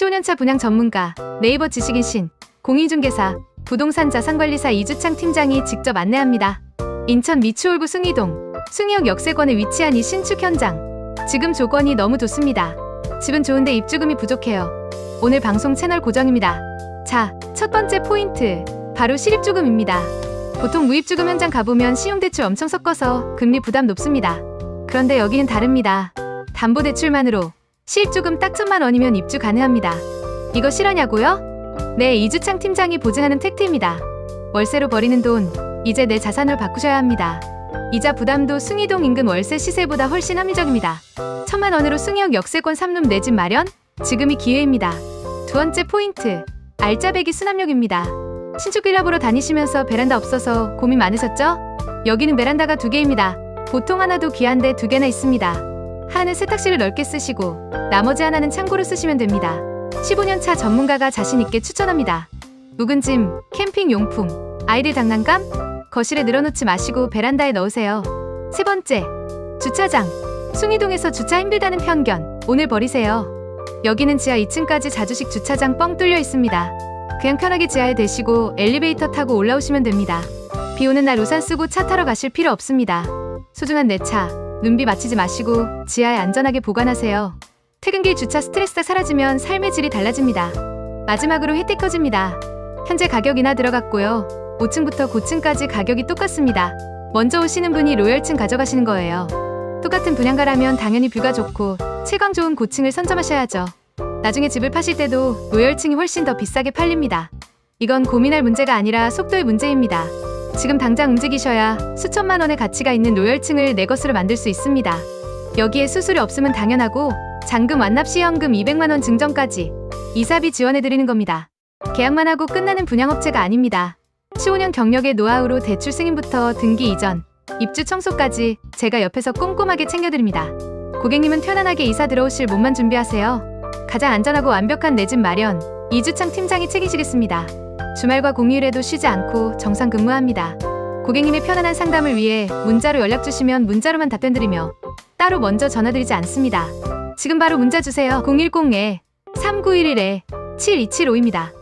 15년차 분양 전문가, 네이버 지식인 신, 공인중개사, 부동산 자산관리사 이주창 팀장이 직접 안내합니다. 인천 미추홀구 숭이동, 숭이역 역세권에 위치한 이 신축 현장. 지금 조건이 너무 좋습니다. 집은 좋은데 입주금이 부족해요. 오늘 방송 채널 고정입니다. 자, 첫 번째 포인트. 바로 실입주금입니다. 보통 무입주금 현장 가보면 신용대출 엄청 섞어서 금리 부담 높습니다. 그런데 여기는 다릅니다. 담보대출만으로 실입주금 딱 천만 원이면 입주 가능합니다. 이거 실화냐고요? 네, 이주창 팀장이 보증하는 팩트입니다. 월세로 버리는 돈, 이제 내 자산으로 바꾸셔야 합니다. 이자 부담도 숭이동 인근 월세 시세보다 훨씬 합리적입니다. 천만 원으로 숭이역 역세권 3룸 내 집 마련? 지금이 기회입니다. 두 번째 포인트, 알짜배기 수납력입니다. 신축 빌라 보러 다니시면서 베란다 없어서 고민 많으셨죠? 여기는 베란다가 두 개입니다. 보통 하나도 귀한데 두 개나 있습니다. 하나는 세탁실을 넓게 쓰시고 나머지 하나는 창고로 쓰시면 됩니다. 15년 차 전문가가 자신 있게 추천합니다. 묵은 짐, 캠핑 용품, 아이들 장난감, 거실에 늘어놓지 마시고 베란다에 넣으세요. 세 번째, 주차장. 숭이동에서 주차 힘들다는 편견, 오늘 버리세요. 여기는 지하 2층까지 자주식 주차장 뻥 뚫려 있습니다. 그냥 편하게 지하에 대시고 엘리베이터 타고 올라오시면 됩니다. 비 오는 날 우산 쓰고 차 타러 가실 필요 없습니다. 소중한 내 차, 눈비 맞추지 마시고 지하에 안전하게 보관하세요. 퇴근길 주차 스트레스가 사라지면 삶의 질이 달라집니다. 마지막으로 혜택 커집니다. 현재 가격 인하 들어갔고요. 5층부터 9층까지 가격이 똑같습니다. 먼저 오시는 분이 로열층 가져가시는 거예요. 똑같은 분양가라면 당연히 뷰가 좋고 채광 좋은 고층을 선점하셔야죠. 나중에 집을 파실 때도 로열층이 훨씬 더 비싸게 팔립니다. 이건 고민할 문제가 아니라 속도의 문제입니다. 지금 당장 움직이셔야 수천만 원의 가치가 있는 로열층을 내 것으로 만들 수 있습니다. 여기에 수수료 없으면 당연하고 잔금 완납 시 현금 200만 원 증정까지 이사비 지원해 드리는 겁니다. 계약만 하고 끝나는 분양업체가 아닙니다. 15년 경력의 노하우로 대출 승인부터 등기 이전, 입주 청소까지 제가 옆에서 꼼꼼하게 챙겨드립니다. 고객님은 편안하게 이사 들어오실 몸만 준비하세요. 가장 안전하고 완벽한 내 집 마련, 이주창 팀장이 책임지겠습니다. 주말과 공휴일에도 쉬지 않고 정상 근무합니다. 고객님의 편안한 상담을 위해 문자로 연락 주시면 문자로만 답변드리며 따로 먼저 전화드리지 않습니다. 지금 바로 문자 주세요. 010에 3911에 7275입니다.